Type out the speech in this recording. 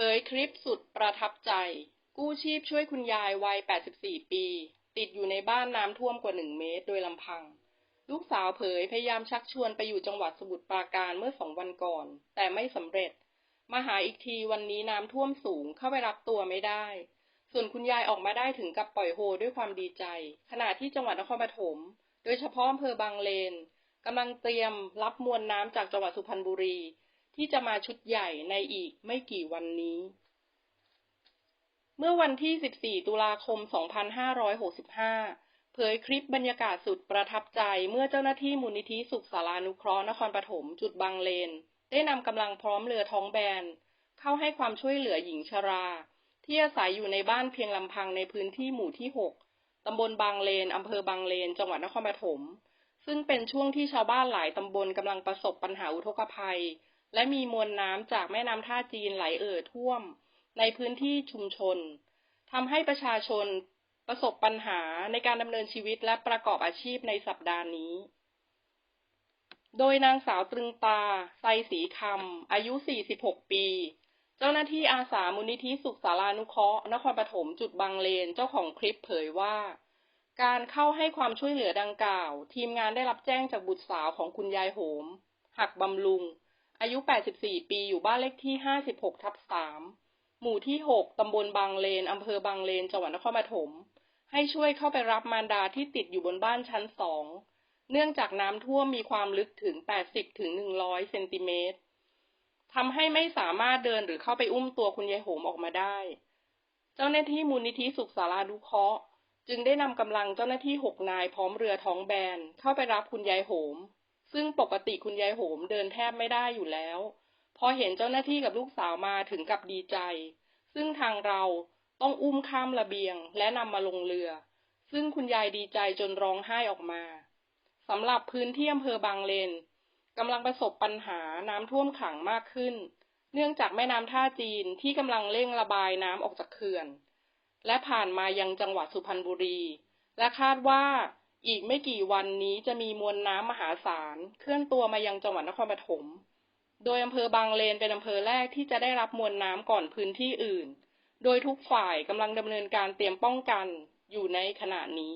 ผยคลิปสุดประทับใจ กู้ชีพช่วยคุณยายวัย 84 ปี ติดอยู่ในบ้านน้ำท่วมกว่า 1 เมตรโดยลำพัง ลูกสาวเผยพยายามชักชวนไปอยู่จังหวัดสมุทรปราการเมื่อสองวันก่อน แต่ไม่สำเร็จ มาหาอีกทีวันนี้น้ำท่วมสูงเข้าไปรับตัวไม่ได้ ส่วนคุณยายออกมาได้ถึงกับปล่อยโฮด้วยความดีใจ ขณะที่จังหวัดนครปฐม โดยเฉพาะอำเภอบางเลนกำลังเตรียมรับมวลน้ำจากจังหวัดสุพรรณบุรี ที่จะมาชุดใหญ่ในอีกไม่กี่วันนี้ เมื่อวันที่ 14 ตุลาคม 2565 เผยคลิปบรรยากาศสุดประทับใจเมื่อเจ้าหน้าที่มูลนิธิสุขสารานุเคราะห์นครปฐมจุดบางเลน ได้นำกำลังพร้อมเรือท้องแบน เข้าให้ความช่วยเหลือหญิงชรา ที่อาศัยอยู่ในบ้านเพียงลำพังในพื้นที่หมู่ที่ 6 ตำบลบางเลนอำเภอบางเลน จังหวัดนครปฐมซึ่งเป็นช่วงที่ชาวบ้านหลายตำบลกำลังประสบปัญหาอุทกภัย และมีมวลน้ำจากแม่น้ำท่าจีนไหลเอ่อท่วม ในพื้นที่ชุมชนทำให้ประชาชนประสบปัญหาในการดำเนินชีวิตและประกอบอาชีพในสัปดาห์นี้ โดยนางสาวตรึงตา ไซสีคำ อายุ 46 ปี เจ้าหน้าที่อาสามูลนิธิสุขสารานุเคราะห์นครปฐมจุดบางเลนเจ้าของคลิปเผยว่า การเข้าให้ความช่วยเหลือดังกล่าว ทีมงานได้รับแจ้งจากบุตรสาวของคุณยายโหม หักบำรุง อายุ 84 ปี อยู่บ้านเลขที่ 56 ทับ 3 หมู่ที่ 6 ตำบลบางเลน อำเภอบางเลน จังหวัดนครปฐม ให้ช่วยเข้าไปรับมารดาที่ติดอยู่บนบ้านชั้นสอง เนื่องจากน้ำท่วมมีความลึกถึง 80 ถึง 100 เซนติเมตรทำให้ไม่สามารถเดินหรือเข้าไปอุ้มตัวคุณยายโหมออกมาได้ เจ้าหน้าที่มูลนิธิสุขสาราดุเคราะห์จึงได้นำกำลังเจ้าหน้าที่หกนายพร้อมเรือท้องแบนเข้าไปรับคุณยายโหม ซึ่งปกติคุณยายโหมเดินแทบไม่ได้อยู่แล้ว พอเห็นเจ้าหน้าที่กับลูกสาวมาถึงกับดีใจ ซึ่งทางเราต้องอุ้มข้ามระเบียง และนำมาลงเรือ ซึ่งคุณยายดีใจจนร้องไห้ออกมาสำหรับพื้นที่อำเภอบางเลนกำลังประสบปัญหาน้ำท่วมขังมากขึ้น เนื่องจากแม่น้ำท่าจีนที่กำลังเร่งระบายน้ำออกจากเขื่อน และผ่านมายังจังหวัดสุพรรณบุรี และคาดว่า อีกไม่กี่วันนี้จะมีมวลน้ำมหาศาลเคลื่อนตัวมายังจังหวัดนครปฐม โดยอำเภอบางเลนเป็นอำเภอแรกที่จะได้รับมวลน้ำก่อนพื้นที่อื่น โดยทุกฝ่ายกำลังดำเนินการเตรียมป้องกันอยู่ในขณะนี้